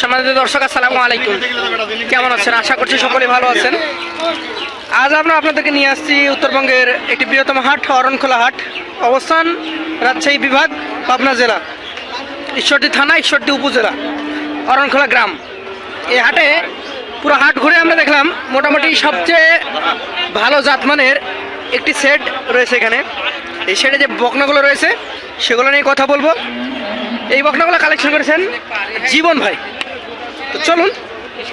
সম্মানিত দর্শক, আসসালামু আলাইকুম। কেমন আছেন? আশা করছি সকলে ভালো আছেন। আজ আমরা আপনাদেরকে নিয়ে আসছি উত্তরবঙ্গের একটি বৃহত্তম হাট, অরণখোলা হাট। অবস্থান রাজশাহী বিভাগ, পাবনা জেলা। ঈশ্বরদী থানা, ঈশ্বরদী উপজেলা, অরণখোলা গ্রাম। এই হাটে পুরো হাট ঘুরে আমরা দেখলাম, মোটামুটি সবচেয়ে ভালো জাতমানের একটি সেট রয়েছে এখানে। এই সেটে যে বকনাগুলো রয়েছে, সেগুলো নিয়ে কথা বলব। এই বকনাগুলো কালেকশন করেছেন জীবন ভাই। তো চলুন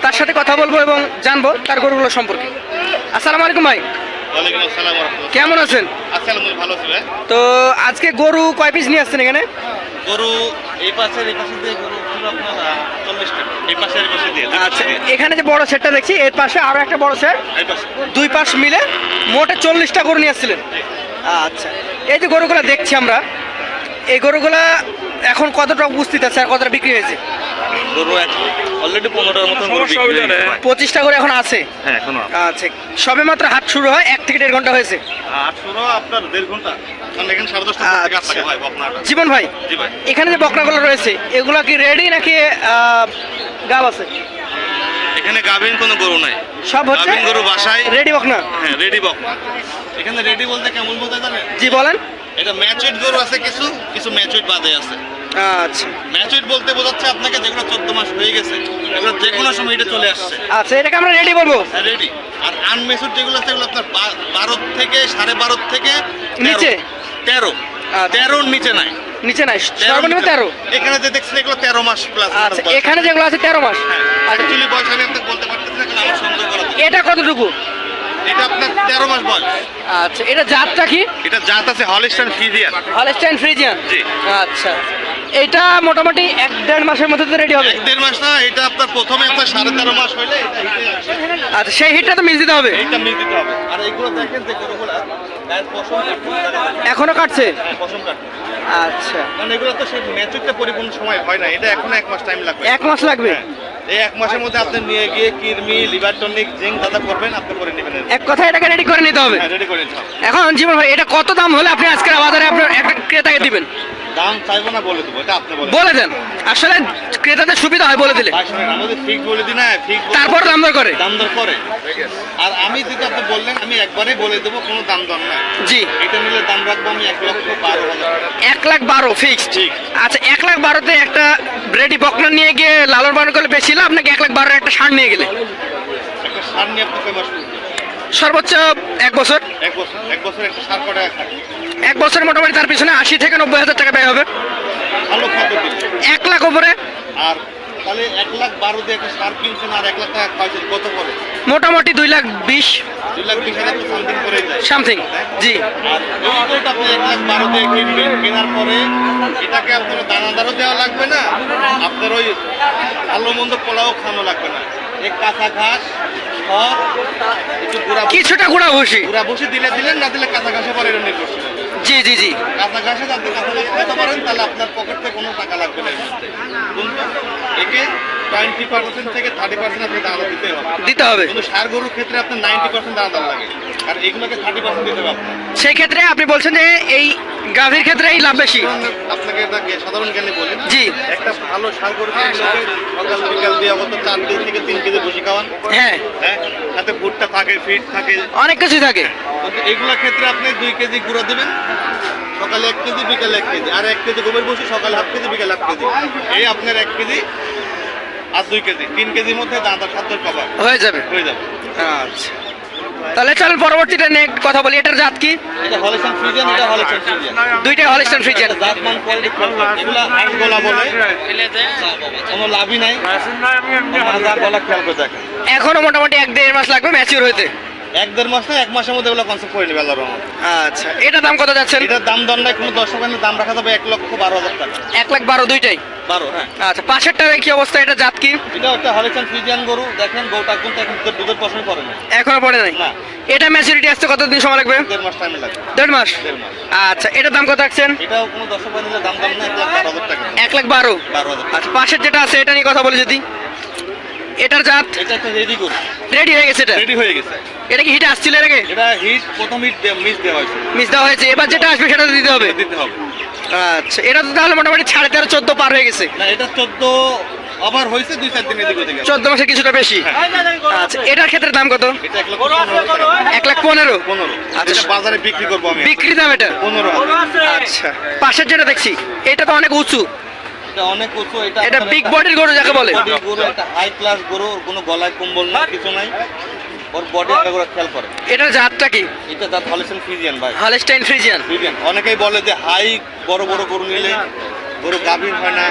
তার সাথে কথা বলব এবং জানব তার গরুগুলো সম্পর্কে। আসসালামু আলাইকুম ভাই। কেমন আছেন? ভালো তো আজকে গরু কয় পিস নিয়ে আসছেন এখানে? গরু এই পাশের এই পাশে দিয়ে গরু আচ্ছা এখানে যে বড় সেটটা দেখছি এর পাশে আরও একটা বড় সেট। দুই পাশ মিলে মোটে চল্লিশটা গরু নিয়ে আসছিলেন। আচ্ছা এই যে গরুগুলো দেখছি আমরা এই গরুগুলা এখন কতটা উপস্থিত আছে আর কতটা বিক্রি হয়েছে? গরু অলরেডি পনেরোটার মতন গরু বিক্রি হয়ে গেছে ভাই। পঁচিশটা করে এখন আছে? হ্যাঁ এখনও আচ্ছা সবে মাত্র হাট শুরু হয় এক থেকে দেড় ঘণ্টা হয়েছে। আটশোরও আপনার দেড় ঘণ্টা। আচ্ছা। জীবন ভাই জি ভাই। এখানে যে বকনাগুলো রয়েছে এগুলো কি রেডি নাকি আহ, গাব আছে? এখানে গাভিন কোনো গরু নাই। সব হচ্ছে গাভিন গরু বাসায়। রেডি বকনা? হ্যাঁ রেডি বক এখানে রেডি বলতে কেমন বলতে জানেন? জি বলেন। এটা ম্যাচুইট গরু আছে কিছু কিছু ম্যাচুইট বাদে আছে। আচ্ছা। বলতে বোঝাচ্ছে আপনাকে যেগুলো চোদ্দ মাস হয়ে গেছে এগুলো যে কোনো সময় এটা চলে আসছে। আচ্ছা এটাকে আমরা রেডি বলব? রেডি আর আনমেচুর যেগুলো আছে এগুলো আপনার বা- বারো থেকে সাড়ে বারো থেকে নিচে? তেরো। আচ্ছা। তেরোর নিচে নাই। নিচে নাই। সর্বনিম্ন এখানে যে দেখছেন এগুলো তেরো মাস প্লাস আচ্ছা এখানে যেগুলো আছে তেরো মাস। আচ্ছা অ্যাকচুয়ালি বয়স আমি আপনাকে বলতে পারতেছি না কারণ আমার সন্দেহ করা এটা কতটুকু? এটা আপনার তেরো মাস বয়স। আচ্ছা এটা জাতটা কি? এটা জাত আছে হলিস্টান ফিজিয়ান হলস্টাইন ফ্রিজিয়ান জি। আচ্ছা। এটা মোটামুটি এক দেড় মাসের মধ্যে তো রেডি হবে। এক দেড় মাস না এটা আপনার প্রথমে আপনার সাড়ে তেরো মাস হইলে। আচ্ছা সেই হিটটা তো মিস দিতে হবে। মিল দিতে হবে। আর এইগুলো দেখেন যে গরুগুলা গায়ের এখনও কাটছে? হ্যাঁ পশম আচ্ছা। কারণ এগুলো তো সেই ম্যাচুরটা পরিপূর্ণ সময় হয় না এটা এখন এক মাস টাইম লাগবে। এক মাস লাগবে? হ্যাঁ। এই এক মাসের মধ্যে আপনি নিয়ে গিয়ে কিরমি লিভার টনিক জিঙ্ক দাদা করবেন আপনি করে নেবেন। এক কথা এটাকে রেডি করে নিতে হবে। হ্যাঁ রেডি করে নিতে হবে। এখন জীবন ভাই এটা কত দাম হলে আপনি আজকের বাজারে আপনার একটা ক্রেতাকে দিবেন? দাম চাইব না বলে দেবো এটা আপনি বলেন বলে দেন। আসলে ক্রেতাদের সুবিধা হয় বলে দিলে। ভাই শুনেন আমাদের ফিক্স বলে দিই না ফিক্স তারপর দাম দর করে। দাম দর করে। আর আমি যেটা আপনি বললেন আমি একবারেই বলে দেবো কোনো দাম দর নাই। জি। এটা নিলে দাম রাখব আমি এক লক্ষ বারো হাজার এক লাখ বারো ফিক্সড ঠিক। আচ্ছা এক লাখ বারোতে একটা রেডি বকনা নিয়ে গিয়ে লালন পালন করলে বেশি লাভ নাকি এক লাখ বারো একটা সার নিয়ে গেলে? একটা সার নিয়ে আপনি কয় মাস করবেন? সর্বোচ্চ এক বছর। এক বছর এক বছর একটা সার কটা এক বছর মোটামুটি তার পিছনে আশি থেকে নব্বই হাজার টাকা ব্যয় হবে। ভালো খাদ্য এক লাখ উপরে। আর তাহলে এক লাখ বারো দিয়ে একটা সার কিনছেন আর এক লাখ টাকা কত করে মোটামুটি দুই লাখ বিশ। দুই লাখ বিশ হাজার সামথিং করে যায়। সামথিং জি। আর এই আপনি এক লাখ বারো দিয়ে কিনবেন কেনার পরে এটাকে আপনার দানাদারও দেওয়া লাগবে না আপনার ওই ভালো মন্দ পোলাও খাওয়ানো লাগবে না। এক কাঁচা ঘাস খড় একটু গুঁড়া কিছুটা গুঁড়া ভুসি গুঁড়া বসে দিলে দিলেন না দিলে কাঁচা ঘাসে পরে এটা জি জি জি। কাঁচা ঘাসে যদি কাঁচা ঘাসে খেতে পারেন তাহলে আপনার পকেট থেকে কোনো টাকা লাগবে না। এর মধ্যে। কিন্তু একে টোয়েন্টি পার্সেন্ট থেকে থার্টি পার্সেন্ট আপনি দানা দিতে হবে। দিতে হবে। কিন্তু সার গরুর ক্ষেত্রে আপনার নাইনটি পার্সেন্ট দানা লাগে। আর এগুলোকে থার্টি পার্সেন্ট দিতে হবে সেই ক্ষেত্রে আপনি বলছেন যে এই গাভীর ক্ষেত্রে এই লাভ বেশি। আপনাকে সাধারণ জ্ঞানে বলি জি। একটা ভালো সার গরু সকাল বিকাল দিয়ে অবশ্য চার কেজি থেকে তিন কেজি বসি খাওয়ান। হ্যাঁ। হ্যাঁ? সাথে ভুট্টা থাকে ফিট থাকে। অনেক কিছু থাকে। এগুলোর ক্ষেত্রে আপনি দুই কেজি গুঁড়ো দেবেন। সকালে এক কেজি বিকালে এক কেজি। আর এক কেজি গোবর বসি সকালে হাফ কেজি বিকালে হাফ কেজি। এই আপনার এক কেজি আর দুই কেজি তিন কেজির মধ্যে দাঁতার সাধ্য কভার হয়ে যাবে। হয়ে যাবে। আচ্ছা। তাহলে চল পরবর্তীটা নিয়ে কথা বলি। এটার জাত কি? এটা হলেশন ফ্রিজেন এটা হলেশন ফ্রিজেন দুইটাই হলিস্টান ফ্রিজেন জাত মান কোয়ালিটি এগুলা গলা বলে। কোনো লাভই নাই। মাজা গলা খেয়াল করে দেখেন। এখনও মোটামুটি এক দেড় মাস লাগবে ম্যাচিউর হইতে। এক দেড় মাস না এক মাসের মধ্যে এগুলো কনসেপ্ট করে নেবে আল্লাহর আচ্ছা। এটা দাম কত যাচ্ছেন? এটার দাম দণ্ডায় কোনো দর্শক দাম রাখা যাবে এক লক্ষ বারো হাজার টাকা। এক লাখ বারো দুইটাই। বারো হ্যাঁ। আচ্ছা পাশেরটা কি অবস্থা? এটা জাত কি? এটা একটা হলেশন ফ্রিজিয়ান গরু। দেখেন গরুটা কিন্তু এখন দুধের- দুধের পছন্দ করে না এখনও পড়ে নাই? না। এটা ম্যাচুরিটি আসতে কতদিন সময় লাগবে? দেড় মাস টাইম লাগে দেড় মাস? আচ্ছা এটার দাম কত রাখছেন? এটাও কোনো দর্শক বানিয়ে দাম দাম না এক লাখ বারো টাকা। এক লাখ বারো? বারো হাজার আচ্ছা পাশের যেটা আছে এটা নিয়ে কথা বলি যদি। এটার জাত? এটা একটা রেডি গরু। রেডি হয়ে গেছে এটা? রেডি হয়ে গেছে। এটা কি হিটে আসছিল এর আগে? এটা হিট প্রথম হিট মিস দেওয়া হয়েছে। মিস দেওয়া হয়েছে। এবার যেটা আসবে সেটা দিতে হবে। দিতে হবে। আচ্ছা এটা তো তাহলে মোটামুটি সাড়ে তেরো চোদ্দ পার হয়ে গেছে। না এটা চোদ্দ আবার হয়েছে দুই চার দিন এদিক চোদ্দ মাসে কিছুটা বেশি। আচ্ছা এটার ক্ষেত্রে দাম কত? এক লাখ পনেরো। পনেরো। আচ্ছা। বাজারে বিক্রি করব আমি বিক্রি দাম এটা? পনেরো আচ্ছা পাশের যেটা দেখছি এটা তো অনেক উঁচু। এটা অনেক উঁচু এটা এটা বিগ বডির গরু যাকে বলে। গরু হাই ক্লাস গরু কোনো গলায় কম্বল না কিছু নাই। ওর বডি আগে করে খেয়াল করে। এটার জাতটা কি? এটা তার হলেছেন ফিজিয়ান ভাই। Holstein Friesian. ফিজিয়ান অনেকেই বলে যে হাই বড় বড় গরু নিলে গরু গাভীর হয় না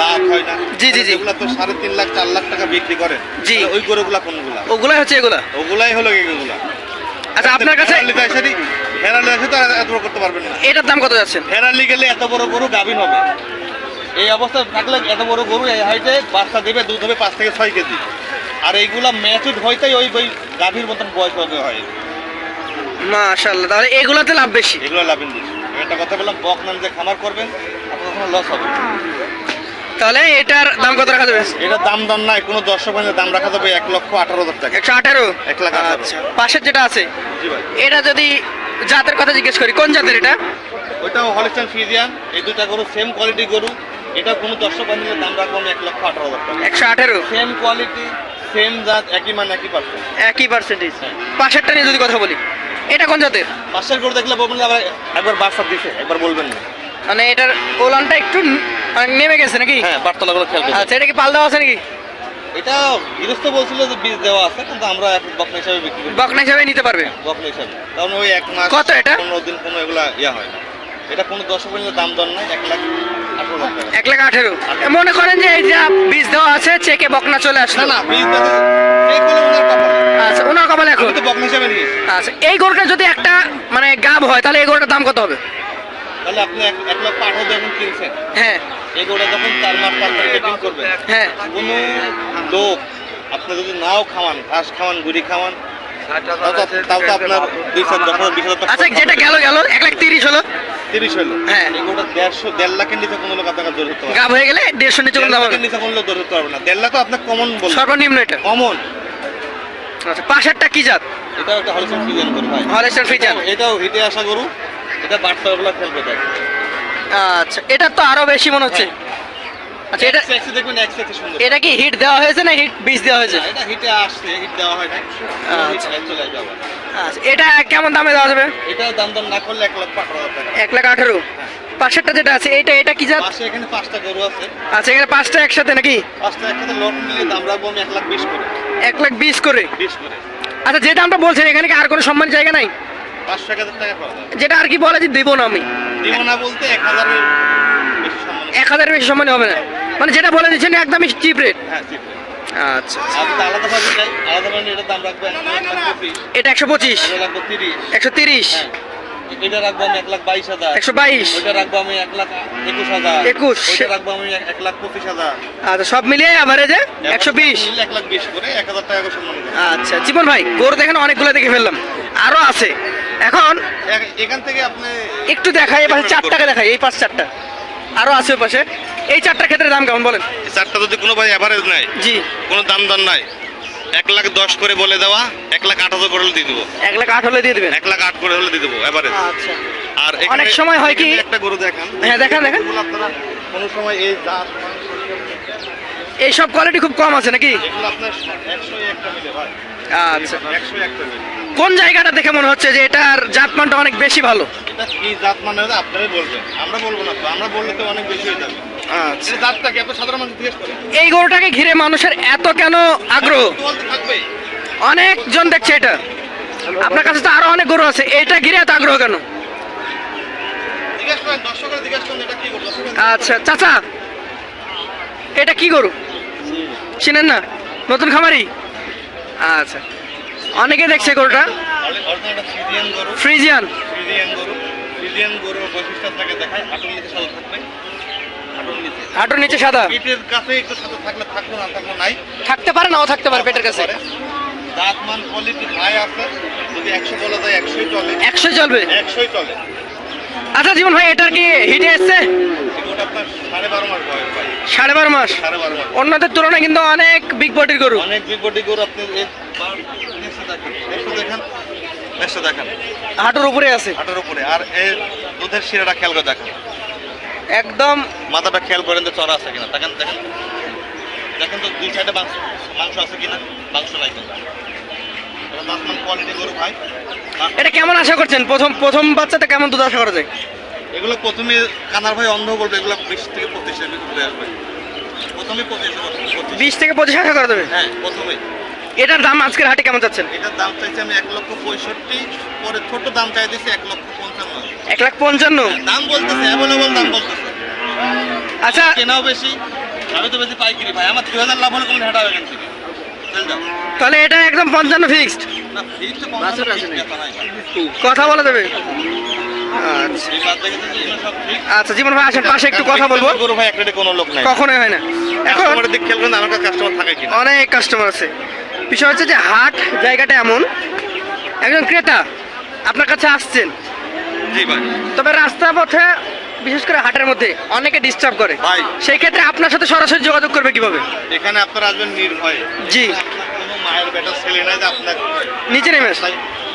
দাঁত হয় না। জি, জি, জি। এগুলা তো সাড়ে তিন লাখ চার লাখ টাকা বিক্রি করে। জি। ওই গরুগুলা কোনগুলা? ওগুলাই হচ্ছে এগুলা? ওগুলাই হলো এগুলা? আচ্ছা আপনার কাছে দেশারি ফেরালি তো এত বড় করতে পারবেন না। এটার দাম কত যাচ্ছেন ফেরালি গেলে এত বড় গরু গাভীর হবে। এই অবস্থা থাকলে এত বড় গরু এই হাইটে বাচ্চা দেবে দুধ হবে পাঁচ থেকে ছয় কেজি। আর এইগুলা ম্যাচুড হইতেই ওই ওই গাভীর মতন বয়স হবে হয়। মাশাআল্লাহ তাহলে এগুলাতে লাভ বেশি? এগুলো লাভেন বেশি। একটা কথা বললাম বক নাম যে খামার করবেন আপনার কখনো লস হবে। তাহলে এটার দাম কত রাখা যাবে? এটার দাম দাম নাই কোনো দর্শক বান্ধবের দাম রাখা যাবে এক লক্ষ আঠারো হাজার টাকা। একশো আঠারো? এক লাখ। আচ্ছা পাশের যেটা আছে জি ভাই। এটা যদি জাতের কথা জিজ্ঞেস করি কোন জাতের এটা? ওইটাও হলিস্টান ফিজিয়ান এই দুটা গরু সেম কোয়ালিটি গরু। এটা কোনো দর্শক বান্ধবের দাম রাখব আমি এক লক্ষ আঠারো হাজার টাকা। একশো আঠারো? সেম কোয়ালিটি সেম জাত একই মান একই পার্সেন্ট একই পার্সেন্টেজ পাশেরটা নিয়ে যদি কথা বলি এটা কোন জাতের? পাশের গরু দেখলে বলবেন যে আবার একবার বার্সা দিছে একবার বলবেন না। মানে এটার ওলানটা একটু মানে নেমে গেছে নাকি? হ্যাঁ বার্তালাগুলো খেয়াল করবেন। আচ্ছা এটা কি পাল দেওয়া আছে নাকি? এটা গৃহস্থ বলছিল যে বীজ দেওয়া আছে কিন্তু আমরা এখন বকনা হিসাবে বিক্রি করি। বকনা হিসাবে নিতে পারবে? বকনা হিসাবে। কারণ ওই এক মাস কত এটা? পনেরো দিন কোনো এগুলা ইয়া হয় না। এটা কোনো দর্শক বান্ধবের দাম দর নাই এক লাখ এক লাখ আঠেরো। মনে করেন যে এই যা বীজ দেওয়া আছে চেকে বকনা চলে আসলো। না এই আচ্ছা ওনার কপালে এখন? বকনা হিসাবে নিয়েছি। আচ্ছা এই গরুটা যদি একটা মানে গাব হয় তাহলে এই গরুটার দাম কত হবে? তাহলে আপনি এক কিনছেন। হ্যাঁ। যখন চার মাস পাঁচ মাস সেটিং করবেন হ্যাঁ। কোনো লোক আপনি যদি নাও খাওয়ান ঘাস খাওয়ান গুড়ি খাওয়ান তাও তো আপনার দুই হাজার আচ্ছা যেটা গেল গেল এক লাখ তিরিশ হলো। তিরিশ হলো। হ্যাঁ। এগুলো দেড়শো দেড় লাখের নিচে কোনো লোক আপনাকে ধরতে গাব হয়ে গেলে দেড়শো নিচে দেড় কোনো দাম হবে লাখের নিচে কোনো লোক দৌড় ধরতে পারবে না। দেড় লাখ তো আপনার কমন বলব সর্বনিম্ন এটা। কমন আচ্ছা পাশেরটা কি জাত? এটাও একটা হলিস্টার ফিজিয়ান গরু ভাই। হলেস্টার এটাও- এটাও হিটে আসা গরু। এটা বাচ্চাগুলো খেলবে দেখ। আচ্ছা এটা তো আরও বেশি মনে হচ্ছে। আচ্ছা এটা এক্সি দেখবেন এক্সি সুন্দর। এটা কি হিট দেওয়া হয়েছে না হিট বীজ দেওয়া হয়েছে? এটা হিটে আসছে হিট দেওয়া হয় না আচ্ছা। চলে আচ্ছা এটা কেমন দামে দেওয়া যাবে? এটা দাম দাম না করলে এক আঠারো এক লাখ আঠেরো। পাশেরটা যেটা আছে এটা এটা কি জাত? পাশে এখানে পাঁচটা গরু আছে। আচ্ছা এখানে পাঁচটা একসাথে নাকি? পাঁচটা একসাথে লট দাম রাখব আমি এক লাখ বিশ করে। এক লাখ বিশ করে? বিশ করে। আচ্ছা যে দামটা বলছেন এখানে কি আর কোনো সম্মান জায়গা নাই? পাঁচশো এক হাজার টাকা যেটা আর কি বলে যে দেবো না আমি? দিব না বলতে এক হাজারের এক হাজারের বেশি সম্মানে হবে না। মানে যেটা বলে দিচ্ছেন একদমই চিপ রেট হ্যাঁ আচ্ছা এক লাখ পঁচিশ। এটা একশো পঁচিশ। একশো তিরিশ। হ্যাঁ। এটা রাখব আমি এক লাখ বাইশ হাজার। একশো বাইশ। রাখব আমি এক লাখ একুশ হাজার। একুশ। রাখব আমি এক- লাখ পঁচিশ হাজার। আচ্ছা সব মিলিয়ে অ্যাভারেজে একশো বিশ। এক লাখ বিশ করে এক হাজার টাকা সম্মান আচ্ছা জীবন ভাই গরু দেখেন অনেকগুলো দেখে ফেললাম। আরও আছে। এখন এখান থেকে আপনি একটু দেখাই পাশে চারটাকে দেখাই এই পাঁচ চারটা। আরও আছে ওই পাশে। এই চারটার ক্ষেত্রে দাম কেমন বলেন? চারটা যদি কোনো ভাই অ্যাভারেজ নাই জি। কোনো দাম দর নাই। এক লাখ দশ করে বলে দেওয়া এক লাখ আট হাজার করে হলে দিয়ে দেবো। এক লাখ আট হলে দিয়ে দেবেন? এক লাখ আট করে হলে দিয়ে দেবো এভারেজ আচ্ছা। আর অনেক সময় হয় কি- একটা গরু দেখান। হ্যাঁ, দেখান, দেখান। আপনারা কোনো সময় এই জাত এই সব কোয়ালিটি খুব কম আছে নাকি? আপনার একশো একটা মিলে ভাই আচ্ছা। একশো একটা মিলে কোন জায়গাটা দেখে মনে হচ্ছে যে এটার জাতমানটা অনেক বেশি ভালো? এটা কি জাত মানে হবে আপনারাই বলবেন? আমরা বলব না তো আমরা বললে তো অনেক বেশি হয়ে যাবে। আচ্ছা। এটা জাতটা কি এত সাধারণ মানুষ জিজ্ঞেস করে। এই গরুটাকে ঘিরে মানুষের এত কেন আগ্রহ? তো থাকবেই অনেকজন দেখছে এটা। আপনার কাছে তো আরও অনেক গরু আছে এটা ঘিরে এত আগ্রহ কেন? জিজ্ঞেস করেন দর্শকের জিজ্ঞেস করেন এটা কি করব আচ্ছা চাচা এটা কি গরু? চিনেন না? নতুন খামারি? আচ্ছা। অনেকে দেখছে গরুটা। ফ্রিজিয়ান। গরু ফ্রিজিয়ান ফ্রিজিয়ান গরু ফ্রিজিয়ান গরুর বৈশিষ্ট্য দেখায় নিচে সাদা। থাকবে নিচে সাদা পেটের কাছে একটু সাদা থাকলে থাকল না থাকল নাই থাকতে পারে নাও থাকতে পারে পেটের কাছে। দাঁত মান কোয়ালিটি হাই আছে যদি একশো বলা যায় একশোই চলে একশোই চলবে। একশোই চলে আচ্ছা জীবন ভাই এটার কি হিটে এসছে? সাড়ে বারো মাস। অন্যদের তুলনায় কিন্তু অনেক বিগ বডির গরু। অনেক বিগ বডি গরু আপনি দেখেন নেক্সটটা দেখেন নেক্সটটা দেখেন। হাঁটুর উপরে আছে। হাঁটুর উপরে আর এর দুধের শিরাটা খেয়াল করে দেখেন। একদম। মাথাটা খেয়াল করেন যে চড়া আছে কিনা। দেখেন দেখেন। দেখেন তো দুই সাইডে মাংস মাংস আছে কিনা মাংস নাই কিন্তু এটা কেমন আশা করছেন? প্রথম প্রথম বাচ্চাতে কেমন দুধ আশা করা যায়? এগুলো প্রথমে কানার ভাই অন্ধ বলবে এগুলো বিশ থেকে পঁচিশের ভিতরে আসবে। প্রথমে পঁচিশ। বিশ থেকে পঁচিশ আশা করা যাবে? হ্যাঁ প্রথমে। এটার দাম আজকের হাটে কেমন যাচ্ছেন? এটার দাম চাইছি আমি এক লক্ষ পঁয়ষট্টি পরে ছোট দাম চাই দিচ্ছি এক লক্ষ পঞ্চান্ন। এক লাখ পঞ্চান্ন? দাম বলতেছে অ্যাভেলেবল দাম বলতেছে। আচ্ছা। কেনাও বেশি আমি তো বেশি পাইকারি ভাই। আমার দুই হাজার লাভ হলে কোনো হেঁটা এখান থেকে তাহলে এটা একদম পঞ্চান্ন ফিক্সড কথা নাই কথা বলা যাবে আচ্ছা আচ্ছা জীবন ভাই আসেন পাশে একটু কথা বলব। গরু ভাই একটা কোনো লোক নাই। কখনোই হয় না। এখন কাস্টমারের দিক খেয়াল করেন আমার কাছে কাস্টমার থাকে কিনা। অনেক কাস্টমার আছে। বিষয় হচ্ছে যে হাট জায়গাটা এমন একজন ক্রেতা আপনার কাছে আসছেন। জি ভাই। তবে রাস্তা পথে বিশেষ করে হাটের মধ্যে অনেকে ডিস্টার্ব করে। ভাই। সেই ক্ষেত্রে আপনার সাথে সরাসরি যোগাযোগ করবে কীভাবে? এখানে আপনারা আসবেন নির্ভয়ে। জি। কোনো মায়ের বেটা ছেলে না যে আপনার নিচে নেমে।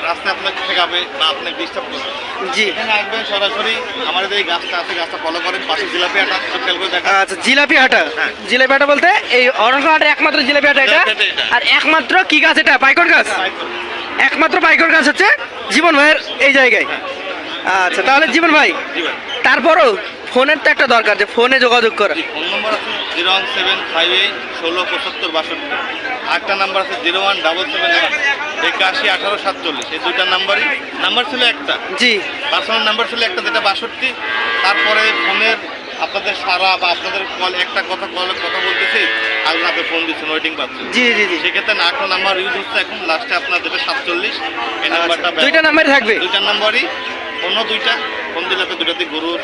তাই রাস্তায় আপনাকে ঠেকাবে বা আপনাকে ডিস্টার্ব করবে। জি। এখানে আসবেন সরাসরি আমাদের এই গাছটা আছে গাছটা ফলো করেন পাশে জিলাপি আটা খেয়াল করে দেখা আচ্ছা জিলাপি হাটা হ্যাঁ। জিলাপি হাটা বলতে এই অরণ্য হাটের একমাত্র জিলাপি হাটা এটা? জিলাপি হাটা এটা। আর একমাত্র কি গাছ এটা? পাইকর গাছ? একমাত্র পাইকর গাছ হচ্ছে জীবন ভাইয়ের এই জায়গায়। আচ্ছা তাহলে জীবন ভাই তারপরও ফোনের তো একটা দরকার যে ফোনে যোগাযোগ করা। ফোন নম্বর আছে। Zero one seven five eight ষোলো পঁচাত্তর বাষট্টি। আরেকটা নাম্বার আছে জিরো ওয়ান ডাবল সেভেন একাশি আঠারো সাতচল্লিশ। এই দুইটা নাম্বারই। নাম্বার ছিল একটা। জি। পার্সোনাল নাম্বার ছিল একটা যেটা বাষট্টি। তারপরে ফোনের আপনাদের সারা বা আপনাদের কল একটা কথা কল কথা বলতেছি আর আপনি ফোন দিচ্ছেন ওয়েটিং পাচ্ছেন। জি জি জি। সেক্ষেত্রে আঠারো নাম্বার ইউজ হচ্ছে এখন লাস্টে আপনার যেটা সাতচল্লিশ এই নাম্বারটা আচ্ছা, দুইটা নাম্বারই থাকবে? দুইটা নাম্বারই। অন্য দুইটা ফোন দিলে আপনি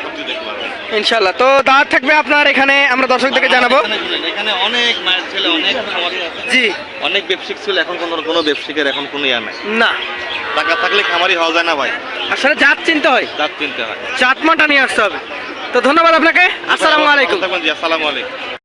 সবজি দেখতে পারবেন। ইনশাল্লাহ তো দাঁত থাকবে আপনার এখানে আমরা দর্শকদেরকে জানাব। এখানে অনেক মায়ের ছেলে অনেক খামারি জি। অনেক ব্যবসায়িক ছিল এখন কোনো কোনো ব্যবসায়িকের এখন কোনো ইয়া নাই। না। টাকা থাকলে খামারি হওয়া যায় না ভাই। আসলে জাত চিনতে হয়। জাত কিনতে হয়। চাতমাটা নিয়ে আসতে হবে। তো ধন্যবাদ আপনাকে। আসসালামু আলাইকুম। আসসালামু আলাইকুম।